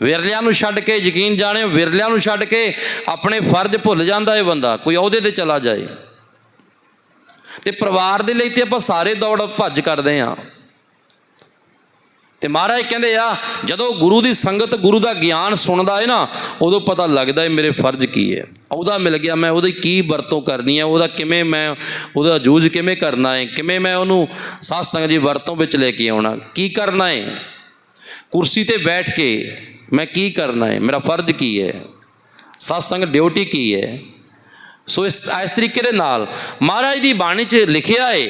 ਵਿਰਲਿਆਂ ਨੂੰ ਛੱਡ ਕੇ, ਯਕੀਨ ਜਾਣੇ ਵਿਰਲਿਆਂ ਨੂੰ ਛੱਡ ਕੇ ਆਪਣੇ ਫਰਜ਼ ਭੁੱਲ ਜਾਂਦਾ ਹੈ ਬੰਦਾ, ਕੋਈ ਅਹੁਦੇ ਤੇ ਚਲਾ ਜਾਏ। ਤੇ ਪਰਿਵਾਰ ਦੇ ਲਈ ਤੇ ਆਪਾਂ ਸਾਰੇ ਦੌੜ ਭੱਜ ਕਰਦੇ ਆਂ ਤੇ ਮਹਾਰਾਜ ਕਹਿੰਦੇ ਆ, ਜਦੋਂ ਗੁਰੂ ਦੀ ਸੰਗਤ ਗੁਰੂ ਦਾ ਗਿਆਨ ਸੁਣਦਾ ਹੈ ਨਾ, ਉਦੋਂ ਪਤਾ ਲੱਗਦਾ ਹੈ ਮੇਰੇ ਫਰਜ਼ ਕੀ ਹੈ। ਉਹਦਾ ਮਿਲ ਗਿਆ, ਮੈਂ ਉਹਦੀ ਕੀ ਵਰਤੋਂ ਕਰਨੀ ਹੈ, ਉਹਦਾ ਕਿਵੇਂ ਮੈਂ, ਉਹਦਾ ਜੂਝ ਕਿਵੇਂ ਕਰਨਾ ਹੈ, ਕਿਵੇਂ ਮੈਂ ਉਹਨੂੰ ਸਾਧ ਸੰਗਤ ਦੀ ਵਰਤੋਂ ਵਿੱਚ ਲੈ ਕੇ ਆਉਣਾ, ਕੀ ਕਰਨਾ ਹੈ। ਕੁਰਸੀ ਤੇ ਬੈਠ ਕੇ ਮੈਂ ਕੀ ਕਰਨਾ ਹੈ? ਮੇਰਾ ਫਰਜ਼ ਕੀ ਹੈ? ਸਾਧ ਡਿਊਟੀ ਕੀ ਹੈ? ਸੋ ਇਸ ਇਸ ਤਰੀਕੇ ਦੇ ਨਾਲ ਮਹਾਰਾਜ ਦੀ ਬਾਣੀ 'ਚ ਲਿਖਿਆ ਏ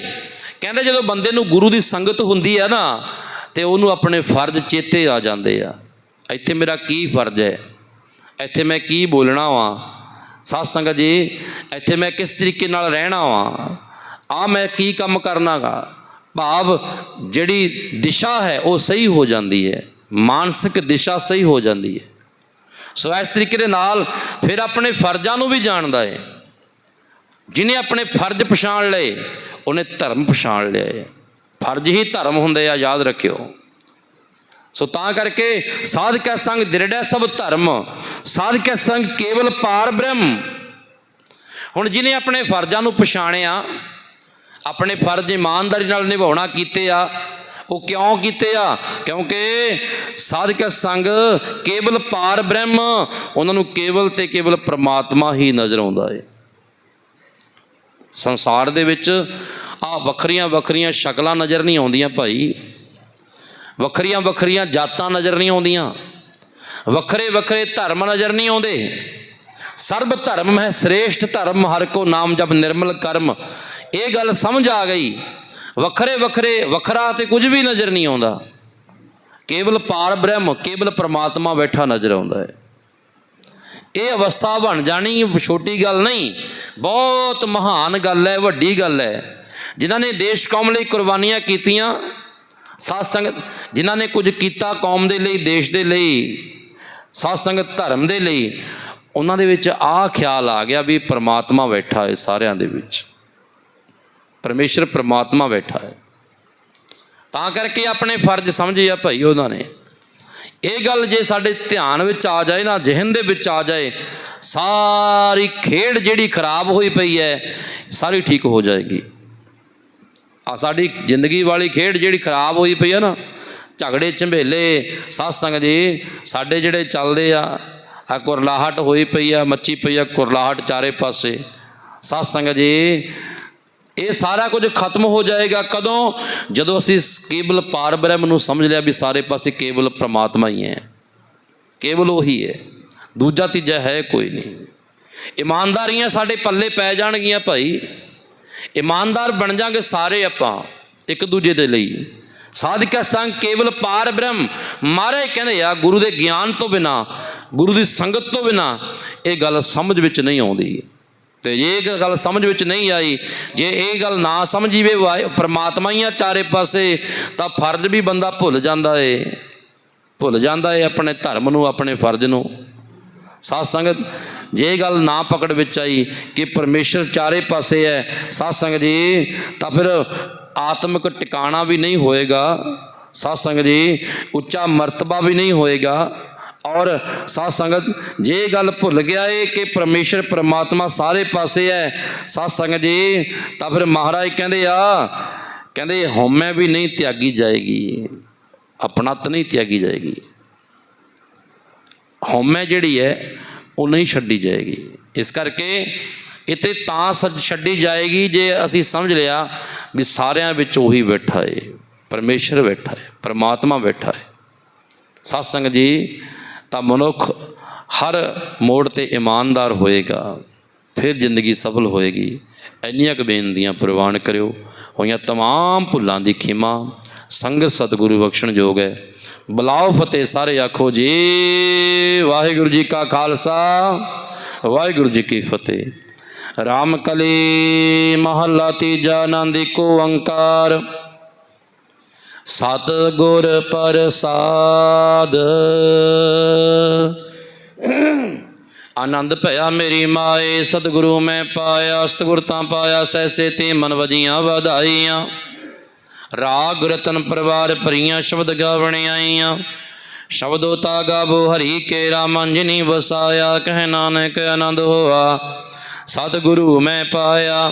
ਕਹਿੰਦੇ ਜਦੋਂ ਬੰਦੇ ਨੂੰ ਗੁਰੂ ਦੀ ਸੰਗਤ ਹੁੰਦੀ ਆ ਨਾ, ਤੇ ਉਹਨੂੰ ਆਪਣੇ ਫਰਜ਼ ਚੇਤੇ ਆ ਜਾਂਦੇ ਆ। ਇੱਥੇ ਮੇਰਾ ਕੀ ਫਰਜ਼ ਹੈ? ਇੱਥੇ ਮੈਂ ਕੀ ਬੋਲਣਾ ਵਾਂ? ਸਾਧ ਸੰਗਤ ਜੀ, ਇੱਥੇ ਮੈਂ ਕਿਸ ਤਰੀਕੇ ਨਾਲ ਰਹਿਣਾ ਵਾਂ? ਆ ਮੈਂ ਕੀ ਕੰਮ ਕਰਨਾਗਾ? ਭਾਵ ਜਿਹੜੀ ਦਿਸ਼ਾ ਹੈ, ਉਹ ਸਹੀ ਹੋ ਜਾਂਦੀ ਹੈ। ਮਾਨਸਿਕ ਦਿਸ਼ਾ ਸਹੀ ਹੋ ਜਾਂਦੀ ਹੈ। ਸੋ ਇਸ ਤਰੀਕੇ ਦੇ ਨਾਲ ਫਿਰ ਆਪਣੇ ਫਰਜ਼ਾਂ ਨੂੰ ਵੀ ਜਾਣਦਾ ਹੈ ਜਿਨੇ ਆਪਣੇ ਫਰਜ਼ ਪਛਾਣ ਲਏ, ਉਹਨੇ ਧਰਮ ਪਛਾਣ ਲਿਆ ਹੈ ਫਰਜ਼ ਹੀ ਧਰਮ ਹੁੰਦੇ ਆ, ਯਾਦ ਰੱਖਿਓ। ਸੋ ਤਾਂ ਕਰਕੇ ਸਾਧਕੈ ਸੰਗ ਦਿਰੜੈ ਸਭ ਧਰਮ ਸਾਧਕੈ ਸੰਗ ਕੇਵਲ ਪਾਰ ਬ੍ਰਹਮ। ਹੁਣ ਜਿਨੇ ਆਪਣੇ ਫਰਜ਼ਾਂ ਨੂੰ ਪਛਾਣਿਆ, ਆਪਣੇ ਫਰਜ਼ ਇਮਾਨਦਾਰੀ ਨਾਲ ਨਿਭਾਉਣਾ ਕੀਤੇ ਆ ਉਹ ਕਿਉਂ ਕੀਤੇ ਆ? ਕਿਉਂਕਿ ਸਾਧਕ ਸੰਗ ਕੇਵਲ ਪਾਰ ਬ੍ਰਹਮ, ਉਹਨਾਂ ਨੂੰ ਕੇਵਲ ਤੇ ਕੇਵਲ ਪ੍ਰਮਾਤਮਾ ਹੀ ਨਜ਼ਰ ਆਉਂਦਾ ਏ। ਸੰਸਾਰ ਦੇ ਵਿੱਚ ਆ ਵੱਖਰੀਆਂ ਵੱਖਰੀਆਂ ਸ਼ਕਲਾਂ ਨਜ਼ਰ ਨਹੀਂ ਆਉਂਦੀਆਂ ਭਾਈ। ਵੱਖਰੀਆਂ ਵੱਖਰੀਆਂ ਜਾਤਾਂ ਨਜ਼ਰ ਨਹੀਂ ਆਉਂਦੀਆਂ। ਵੱਖਰੇ ਵੱਖਰੇ ਧਰਮ ਨਜ਼ਰ ਨਹੀਂ ਆਉਂਦੇ। ਸਰਬ ਧਰਮ ਹੈ, ਸ੍ਰੇਸ਼ਟ ਧਰਮ, ਹਰ ਕੋ ਨਾਮ ਜਪ ਨਿਰਮਲ ਕਰਮ। ਇਹ ਗੱਲ ਸਮਝ ਆ ਗਈ। ਵੱਖਰੇ ਵੱਖਰੇ ਵੱਖਰਾ ਤੇ ਕੁਝ ਵੀ ਨਜ਼ਰ ਨਹੀਂ ਆਉਂਦਾ। ਕੇਵਲ ਪਾਰ ਬ੍ਰਹਮ, ਕੇਵਲ ਪ੍ਰਮਾਤਮਾ ਬੈਠਾ ਨਜ਼ਰ ਆਉਂਦਾ ਹੈ। ਇਹ ਅਵਸਥਾ ਬਣ ਜਾਣੀ ਛੋਟੀ ਗੱਲ ਨਹੀਂ, ਬਹੁਤ ਮਹਾਨ ਗੱਲ ਹੈ, ਵੱਡੀ ਗੱਲ ਹੈ। ਜਿਨ੍ਹਾਂ ਨੇ ਦੇਸ਼ ਕੌਮ ਲਈ ਕੁਰਬਾਨੀਆਂ ਕੀਤੀਆਂ ਸਾਧ ਸੰਗਤ ਜਿਨ੍ਹਾਂ ਨੇ ਕੁਝ ਕੀਤਾ ਕੌਮ ਦੇ ਲਈ, ਦੇਸ਼ ਦੇ ਲਈ ਸਾਧ ਸੰਗਤ ਧਰਮ ਦੇ ਲਈ, ਉਹਨਾਂ ਦੇ ਵਿੱਚ ਆਹ ਖਿਆਲ ਆ ਗਿਆ ਵੀ ਪ੍ਰਮਾਤਮਾ ਬੈਠਾ ਹੈ ਸਾਰਿਆਂ ਦੇ ਵਿੱਚ। ਪਰਮੇਸ਼ਰ ਪ੍ਰਮਾਤਮਾ ਬੈਠਾ ਹੈ। ਤਾਂ ਕਰਕੇ ਆਪਣੇ ਫਰਜ਼ ਸਮਝੇ ਆ ਭਾਈ ਉਹਨਾਂ ਨੇ। ਇਹ ਗੱਲ ਜੇ ਸਾਡੇ ਧਿਆਨ ਵਿੱਚ ਆ ਜਾਏ ਨਾ, ਜ਼ਿਹਨ ਦੇ ਵਿੱਚ ਆ ਜਾਏ, ਸਾਰੀ ਖੇਡ ਜਿਹੜੀ ਖਰਾਬ ਹੋਈ ਪਈ ਹੈ, ਸਾਰੀ ਠੀਕ ਹੋ ਜਾਏਗੀ। ਆ ਸਾਡੀ ਜ਼ਿੰਦਗੀ ਵਾਲੀ ਖੇਡ ਜਿਹੜੀ ਖਰਾਬ ਹੋਈ ਪਈ ਹੈ ਨਾ, ਝਗੜੇ ਝੰਬੇਲੇ satsang ਜੀ, ਸਾਡੇ ਜਿਹੜੇ ਚੱਲਦੇ ਆ ਆ ਕੁਰਲਾਹਟ ਹੋਈ ਪਈ ਆ, ਮੱਚੀ ਪਈ ਆ ਕੁਰਲਾਹਟ ਚਾਰੇ ਪਾਸੇ। satsang ਜੀ ਇਹ ਸਾਰਾ ਕੁਝ ਖਤਮ ਹੋ ਜਾਏਗਾ ਕਦੋਂ? ਜਦੋਂ ਅਸੀਂ ਕੇਵਲ ਪਾਰ ਬ੍ਰਹਮ ਨੂੰ ਸਮਝ ਲਿਆ ਵੀ ਸਾਰੇ ਪਾਸੇ ਕੇਵਲ ਪ੍ਰਮਾਤਮਾ ਹੀ ਹੈ। ਕੇਵਲ ਉਹੀ ਹੈ। ਦੂਜਾ ਤੀਜਾ ਹੈ ਕੋਈ ਨਹੀਂ। ਇਮਾਨਦਾਰੀਆਂ ਸਾਡੇ ਪੱਲੇ ਪੈ ਜਾਣਗੀਆਂ ਭਾਈ। ਇਮਾਨਦਾਰ ਬਣ ਜਾਾਂਗੇ ਸਾਰੇ ਆਪਾਂ, ਇੱਕ ਦੂਜੇ ਦੇ ਲਈ। ਸਾਧਕਾ ਸੰਗ ਕੇਵਲ ਪਾਰ ਬ੍ਰਹਮ। ਮਾਰੇ ਕਹਿੰਦੇ ਆ, ਗੁਰੂ ਦੇ ਗਿਆਨ ਤੋਂ ਬਿਨਾ, ਗੁਰੂ ਦੀ ਸੰਗਤ ਤੋਂ ਬਿਨਾ ਇਹ ਗੱਲ ਸਮਝ ਵਿੱਚ ਨਹੀਂ ਆਉਂਦੀ। ਤੇ ਜੇ ਇਹ ਗੱਲ ਸਮਝ ਵਿੱਚ ਨਹੀਂ ਆਈ, ਜੇ ਇਹ ਗੱਲ ਨਾ ਸਮਝੀਵੇ ਵਾਹਿ- ਪ੍ਰਮਾਤਮਾ ਹੀ ਆ ਚਾਰੇ ਪਾਸੇ, ਤਾਂ ਫਰਜ਼ ਵੀ ਬੰਦਾ ਭੁੱਲ ਜਾਂਦਾ ਏ। ਭੁੱਲ ਜਾਂਦਾ ਏ ਆਪਣੇ ਧਰਮ ਨੂੰ, ਆਪਣੇ ਫਰਜ਼ ਨੂੰ। ਸਾਧ ਸੰਗਤ ਜੇ ਗੱਲ ਨਾ ਪਕੜ ਵਿੱਚ ਆਈ ਕਿ ਪਰਮੇਸ਼ਰ ਚਾਰੇ ਪਾਸੇ ਹੈ ਸਾਧ ਸੰਗਤ ਜੀ, ਤਾਂ ਫਿਰ ਆਤਮਿਕ ਟਿਕਾਣਾ ਵੀ ਨਹੀਂ ਹੋਏਗਾ। ਸਾਧ ਸੰਗਤ ਜੀ, ਉੱਚਾ ਮਰਤਬਾ ਵੀ ਨਹੀਂ ਹੋਏਗਾ। ਔਰ ਸਾਧ ਸੰਗਤ, ਜੇ ਗੱਲ ਭੁੱਲ ਗਿਆ ਏ ਕਿ ਪਰਮੇਸ਼ਰ ਪ੍ਰਮਾਤਮਾ ਸਾਰੇ ਪਾਸੇ ਹੈ ਸਾਧ ਸੰਗਤ ਜੀ, ਤਾਂ ਫਿਰ ਮਹਾਰਾਜ ਕਹਿੰਦੇ ਆ, ਕਹਿੰਦੇ ਹਉਮੈ ਵੀ ਨਹੀਂ ਤਿਆਗੀ ਜਾਏਗੀ ਆਪਣਤ ਨਹੀਂ ਤਿਆਗੀ ਜਾਏਗੀ। ਹਉਮੈ ਜਿਹੜੀ ਹੈ ਉਹ ਨਹੀਂ ਛੱਡੀ ਜਾਏਗੀ। ਇਸ ਕਰਕੇ ਇਤੇ ਤਾਂ ਸ- ਛੱਡੀ ਜਾਏਗੀ ਜੇ ਅਸੀਂ ਸਮਝ ਲਿਆ ਵੀ ਸਾਰਿਆਂ ਵਿੱਚ ਉਹੀ ਬੈਠਾ ਏ, ਪਰਮੇਸ਼ਰ ਬੈਠਾ ਏ, ਪਰਮਾਤਮਾ ਬੈਠਾ ਏ। ਸਤਸੰਗ ਜੀ ਤਾਂ ਮਨੁੱਖ ਹਰ ਮੋੜ ਤੇ ਇਮਾਨਦਾਰ ਹੋਏਗਾ ਫਿਰ ਜ਼ਿੰਦਗੀ ਸਫਲ ਹੋਏਗੀ ਇੰਨੀਆਂ ਕੁ ਬੇਨਤੀਆਂ ਪ੍ਰਵਾਨ ਕਰਿਓ ਹੋਈਆਂ तमाम ਭੁੱਲਾਂ ਦੀ ਖਿਮਾ ਸੰਗਤ ਸਤਿਗੁਰੂ ਬਖਸ਼ਣ ਜੋਗ ਹੈ ਬੁਲਾਓ ਫਤਿਹ ਸਾਰੇ ਆਖੋ ਜੀ ਵਾਹਿਗੁਰੂ ਜੀ ਕਾ ਖਾਲਸਾ ਵਾਹਿਗੁਰੂ ਜੀ ਕੀ ਫਤਿਹ ਰਾਮ ਕਲੀ ਮਹੱਲਾ ਤੀਜਾ ਆਨੰਦ ਏਕੋ ਓੰਕਾਰ ਸਤ ਗੁਰ ਪ੍ਰਸਾਦ। ਆਨੰਦ ਭਇਆ ਮੇਰੀ ਮਾਏ, ਸਤਿਗੁਰੂ ਮੈਂ ਪਾਇਆ, ਸਤਿਗੁਰ ਤਾਂ ਪਾਇਆ ਸੈਸੇ ਤੇ ਮਨ ਵਜੀਆਂ ਵਧਾਈਆਂ। ਰਾਗ ਰਤਨ ਪਰਵਾਰ ਭਰੀਆਂ, ਸ਼ਬਦ ਗਾਵਣ ਆਈਆਂ। ਸ਼ਬਦੋ ਤਾ ਗਾਵੋ, ਹਰੀ ਕੇ ਰਾਮਨ ਜਿਨੀ ਵਸਾਇਆ, ਕਹਿ ਨਾਨਕ ਆਨੰਦ ਹੋਆ। ਸਤਿਗੁਰੂ ਮੈਂ ਪਾਇਆ,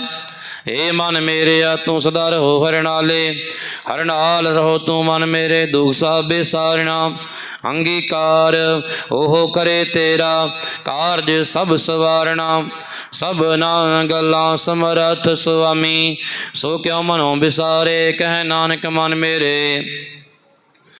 ਏ ਮਨ ਮੇਰਿਆ ਤੂੰ ਸਦਾ ਰਹੋ ਹਰਨਾਲੇ ਹਰਨਾਲ ਰਹੋ ਤੂੰ ਮਨ ਮੇਰੇ, ਦੁਖ ਸਾਬੇ ਸਾਰਣਾ ਅੰਗੀਕਾਰ ਉਹ ਕਰੇ ਤੇਰਾ, ਕਾਰਜ ਸਭ ਸਵਾਰਣਾ ਸਭ ਨਾ ਗੱਲਾਂ ਸਮਰਥ ਸੁਆਮੀ, ਸੋ ਕਿਉ ਮਨੋਂ ਵਿਸਾਰੇ ਕਹਿ ਨਾਨਕ ਮਨ ਮੇਰੇ।